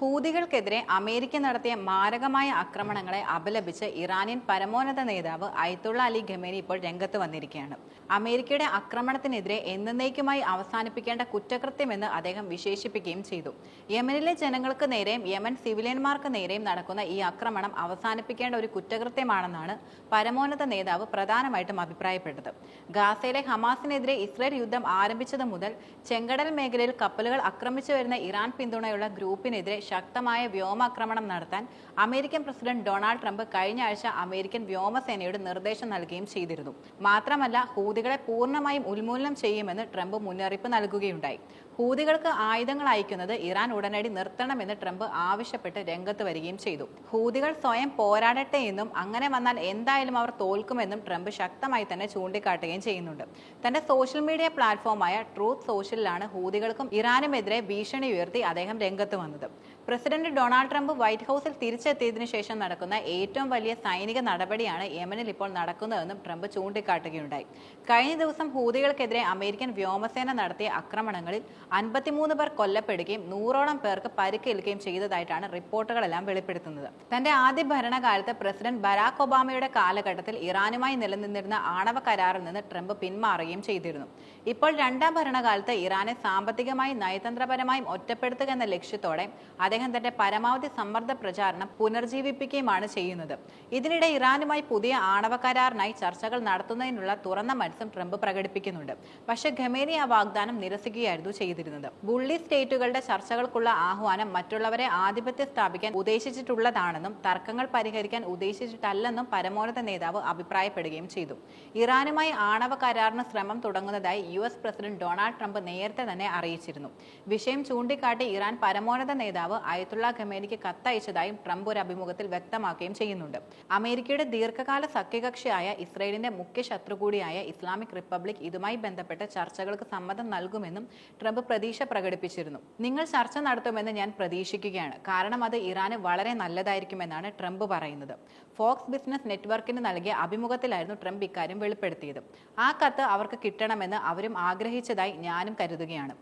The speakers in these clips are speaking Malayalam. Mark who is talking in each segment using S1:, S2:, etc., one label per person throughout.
S1: ഹൂതികൾക്കെതിരെ അമേരിക്ക നടത്തിയ മാരകമായ ആക്രമണങ്ങളെ അപലപിച്ച് ഇറാനിയൻ പരമോന്നത നേതാവ് അയത്തുള്ള അലി ഖമേനി ഇപ്പോൾ രംഗത്ത് വന്നിരിക്കുകയാണ്. അമേരിക്കയുടെ ആക്രമണത്തിനെതിരെ എന്നേക്കുമായി അവസാനിപ്പിക്കേണ്ട കുറ്റകൃത്യമെന്ന് അദ്ദേഹം വിശേഷിപ്പിക്കുകയും ചെയ്തു. യമനിലെ ജനങ്ങൾക്ക് നേരെയും യമൻ സിവിലിയന്മാർക്ക് നേരെയും നടക്കുന്ന ഈ ആക്രമണം അവസാനിപ്പിക്കേണ്ട ഒരു കുറ്റകൃത്യമാണെന്നാണ് പരമോന്നത നേതാവ് പ്രധാനമായിട്ടും അഭിപ്രായപ്പെട്ടത്. ഗാസയിലെ ഹമാസിനെതിരെ ഇസ്രയേൽ യുദ്ധം ആരംഭിച്ചത് മുതൽ ചെങ്കടൽ മേഖലയിൽ കപ്പലുകൾ ആക്രമിച്ചു വരുന്ന ഇറാൻ പിന്തുണയുള്ള ഗ്രൂപ്പിനെതിരെ ശക്തമായ വ്യോമാക്രമണം നടത്താൻ അമേരിക്കൻ പ്രസിഡന്റ് ഡൊണാൾഡ് ട്രംപ് കഴിഞ്ഞ ആഴ്ച അമേരിക്കൻ വ്യോമസേനയോട് നിർദ്ദേശം നൽകുകയും ചെയ്തിരുന്നു. മാത്രമല്ല ഹൂതികളെ പൂർണമായും ഉന്മൂലനം ചെയ്യുമെന്ന് ട്രംപ് മുന്നറിയിപ്പ് നൽകുകയുണ്ടായി. ഹൂതികൾക്ക് ആയുധങ്ങൾ അയക്കുന്നത് ഇറാൻ ഉടനടി നിർത്തണമെന്ന് ട്രംപ് ആവശ്യപ്പെട്ട് രംഗത്ത് വരികയും ചെയ്തു. ഹൂതികൾ സ്വയം പോരാടട്ടെ എന്നും അങ്ങനെ വന്നാൽ എന്തായാലും അവർ തോൽക്കുമെന്നും ട്രംപ് ശക്തമായി തന്നെ ചൂണ്ടിക്കാട്ടുകയും ചെയ്യുന്നുണ്ട്. തന്റെ സോഷ്യൽ മീഡിയ പ്ലാറ്റ്ഫോമായ ട്രൂത്ത് സോഷ്യലിലാണ് ഹൂതികൾക്കും ഇറാനുമെതിരെ ഭീഷണി ഉയർത്തി അദ്ദേഹം രംഗത്ത് വന്നത്. പ്രസിഡന്റ് ഡൊണാൾഡ് ട്രംപ് വൈറ്റ് ഹൗസിൽ തിരിച്ചെത്തിയതിനു ശേഷം നടക്കുന്ന ഏറ്റവും വലിയ സൈനിക നടപടിയാണ് യമനിൽ ഇപ്പോൾ നടക്കുന്നതെന്നും ട്രംപ് ചൂണ്ടിക്കാട്ടുകയുണ്ടായി. കഴിഞ്ഞ ദിവസം ഹൂതികൾക്കെതിരെ അമേരിക്കൻ വ്യോമസേന നടത്തിയ ആക്രമണങ്ങളിൽ അൻപത്തിമൂന്ന് പേർ കൊല്ലപ്പെടുകയും നൂറോളം പേർക്ക് പരിക്കേൽക്കുകയും ചെയ്തതായിട്ടാണ് റിപ്പോർട്ടുകളെല്ലാം വെളിപ്പെടുത്തുന്നത്. തന്റെ ആദ്യ ഭരണകാലത്ത് പ്രസിഡന്റ് ബരാക് ഒബാമയുടെ കാലഘട്ടത്തിൽ ഇറാനുമായി നിലനിന്നിരുന്ന ആണവ കരാറിൽ നിന്ന് ട്രംപ് പിന്മാറുകയും ചെയ്തിരുന്നു. ഇപ്പോൾ രണ്ടാം ഭരണകാലത്ത് ഇറാനെ സാമ്പത്തികമായും നയതന്ത്രപരമായും ഒറ്റപ്പെടുത്തുക എന്ന ലക്ഷ്യത്തോടെ അദ്ദേഹം തന്റെ പരമാവധി സമ്മർദ്ദ പ്രചാരണം പുനർജീവിപ്പിക്കുകയുമാണ് ചെയ്യുന്നത്. ഇതിനിടെ ഇറാനുമായി പുതിയ ആണവ കരാറിനായി ചർച്ചകൾ നടത്തുന്നതിനുള്ള തുറന്ന മനസ്സും ട്രംപ് പ്രകടിപ്പിക്കുന്നുണ്ട്. പക്ഷേ ഖമേനി ആ വാഗ്ദാനം നിരസിക്കുകയായിരുന്നു ചെയ്തിരുന്നത്. ബുള്ളി സ്റ്റേറ്റുകളുടെ ചർച്ചകൾക്കുള്ള ആഹ്വാനം മറ്റുള്ളവരെ ആധിപത്യം സ്ഥാപിക്കാൻ ഉദ്ദേശിച്ചിട്ടുള്ളതാണെന്നും തർക്കങ്ങൾ പരിഹരിക്കാൻ ഉദ്ദേശിച്ചിട്ടല്ലെന്നും പരമോന്നത നേതാവ് അഭിപ്രായപ്പെടുകയും ചെയ്തു. ഇറാനുമായി ആണവ കരാറിന് ശ്രമം തുടങ്ങുന്നതായി U S president Donald Trump നേരത്തെ തന്നെ അറിയിച്ചിരുന്നു. വിഷയം ചൂണ്ടിക്കാട്ടി ഇറാൻ പരമോന്നത നേതാവ് അയത്തുള്ള ഖമേനിക്ക് കത്തയച്ചതായും ട്രംപ് ഒരു അഭിമുഖത്തിൽ വ്യക്തമാക്കുകയും ചെയ്യുന്നുണ്ട്. അമേരിക്കയുടെ ദീർഘകാല സഖ്യകക്ഷിയായ ഇസ്രയേലിന്റെ മുഖ്യ ശത്രു കൂടിയായ ഇസ്ലാമിക് റിപ്പബ്ലിക് ഇതുമായി ബന്ധപ്പെട്ട ചർച്ചകൾക്ക് സമ്മതം നൽകുമെന്നും ട്രംപ് പ്രതീക്ഷ പ്രകടിപ്പിച്ചിരുന്നു. നിങ്ങൾ ചർച്ച നടത്തുമെന്ന് ഞാൻ പ്രതീക്ഷിക്കുകയാണ്. കാരണം അത് ഇറാന് വളരെ നല്ലതായിരിക്കുമെന്നാണ് ട്രംപ് പറയുന്നത്. ഫോക്സ് ബിസിനസ് നെറ്റ്വർക്കിന് നൽകിയ അഭിമുഖത്തിലായിരുന്നു ട്രംപ് ഇക്കാര്യം വെളിപ്പെടുത്തിയത്. ആ കത്ത് അവർക്ക് കിട്ടണമെന്ന് അവരും ആഗ്രഹിച്ചതായി ഞാനും കരുതുകയാണ്.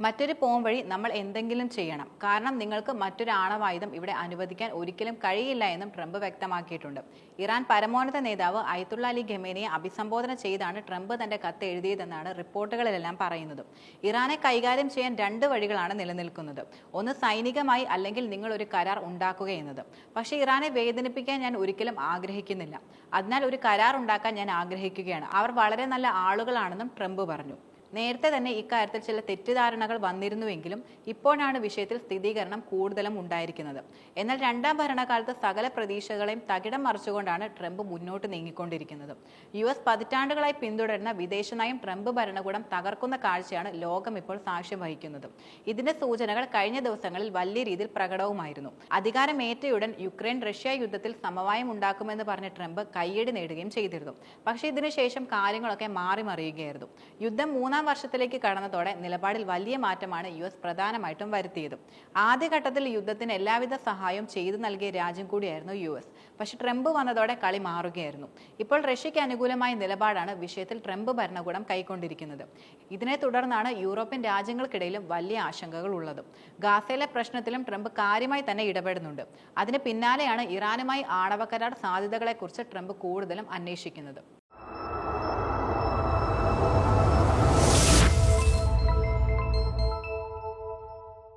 S1: മറ്റൊരു പോം വഴി നമ്മൾ എന്തെങ്കിലും ചെയ്യണം. കാരണം നിങ്ങൾക്ക് മറ്റൊരു ആണവായുധം ഇവിടെ അനുവദിക്കാൻ ഒരിക്കലും കഴിയില്ല എന്നും ട്രംപ് വ്യക്തമാക്കിയിട്ടുണ്ട്. ഇറാൻ പരമോന്നത നേതാവ് അയത്തുള്ള അലി ഖമേനിയെ അഭിസംബോധന ചെയ്താണ് ട്രംപ് തന്റെ കത്ത് എഴുതിയതെന്നാണ് റിപ്പോർട്ടുകളിലെല്ലാം പറയുന്നത്. ഇറാനെ കൈകാര്യം ചെയ്യാൻ രണ്ട് വഴികളാണ് നിലനിൽക്കുന്നത്. ഒന്ന് സൈനികമായി അല്ലെങ്കിൽ നിങ്ങൾ ഒരു കരാർ ഉണ്ടാക്കുക എന്നത്. പക്ഷേ ഇറാനെ വേദനിപ്പിക്കാൻ ഞാൻ ഒരിക്കലും ആഗ്രഹിക്കുന്നില്ല. അതിനാൽ ഒരു കരാർ ഉണ്ടാക്കാൻ ഞാൻ ആഗ്രഹിക്കുകയാണ്. അവർ വളരെ നല്ല ആളുകളാണെന്നും ട്രംപ് പറഞ്ഞു. നേരത്തെ തന്നെ ഇക്കാര്യത്തിൽ ചില തെറ്റിദ്ധാരണകൾ വന്നിരുന്നുവെങ്കിലും ഇപ്പോഴാണ് വിഷയത്തിൽ സ്ഥിരീകരണം കൂടുതലും ഉണ്ടായിരിക്കുന്നത്. എന്നാൽ രണ്ടാം ഭരണകാലത്ത് സകല പ്രതീക്ഷകളെയും തകിടം മറിച്ചുകൊണ്ടാണ് ട്രംപ് മുന്നോട്ട് നീങ്ങിക്കൊണ്ടിരിക്കുന്നത്. യു എസ് പതിറ്റാണ്ടുകളായി പിന്തുടരുന്ന വിദേശ നയം ട്രംപ് ഭരണകൂടം തകർക്കുന്ന കാഴ്ചയാണ് ലോകം ഇപ്പോൾ സാക്ഷ്യം വഹിക്കുന്നത്. ഇതിന്റെ സൂചനകൾ കഴിഞ്ഞ ദിവസങ്ങളിൽ വലിയ രീതിയിൽ പ്രകടവുമായിരുന്നു. അധികാരമേറ്റയുടൻ യുക്രൈൻ റഷ്യ യുദ്ധത്തിൽ സമവായം ഉണ്ടാക്കുമെന്ന് പറഞ്ഞ ട്രംപ് കയ്യടി നേടുകയും ചെയ്തിരുന്നു. പക്ഷേ ഇതിനുശേഷം കാര്യങ്ങളൊക്കെ മാറി മറിയുകയായിരുന്നു. യുദ്ധം മൂന്നാം വർഷത്തിലേക്ക് കടന്നതോടെ നിലപാടിൽ വലിയ മാറ്റമാണ് യു എസ് പ്രധാനമായിട്ടും വരുത്തിയത്. ആദ്യഘട്ടത്തിൽ യുദ്ധത്തിന് എല്ലാവിധ സഹായവും ചെയ്തു നൽകിയ രാജ്യം കൂടിയായിരുന്നു യു എസ്. പക്ഷേ ട്രംപ് വന്നതോടെ കളി മാറുകയായിരുന്നു. ഇപ്പോൾ റഷ്യയ്ക്ക് അനുകൂലമായ നിലപാടാണ് വിഷയത്തിൽ ട്രംപ് ഭരണകൂടം കൈക്കൊണ്ടിരിക്കുന്നത്. ഇതിനെ തുടർന്നാണ് യൂറോപ്യൻ രാജ്യങ്ങൾക്കിടയിലും വലിയ ആശങ്കകൾ ഉള്ളത്. ഗാസയിലെ പ്രശ്നത്തിലും ട്രംപ് കാര്യമായി തന്നെ ഇടപെടുന്നുണ്ട്. അതിന് പിന്നാലെയാണ് ഇറാനുമായി ആണവ കരാർ സാധ്യതകളെക്കുറിച്ച് ട്രംപ് കൂടുതലും അന്വേഷിക്കുന്നത്.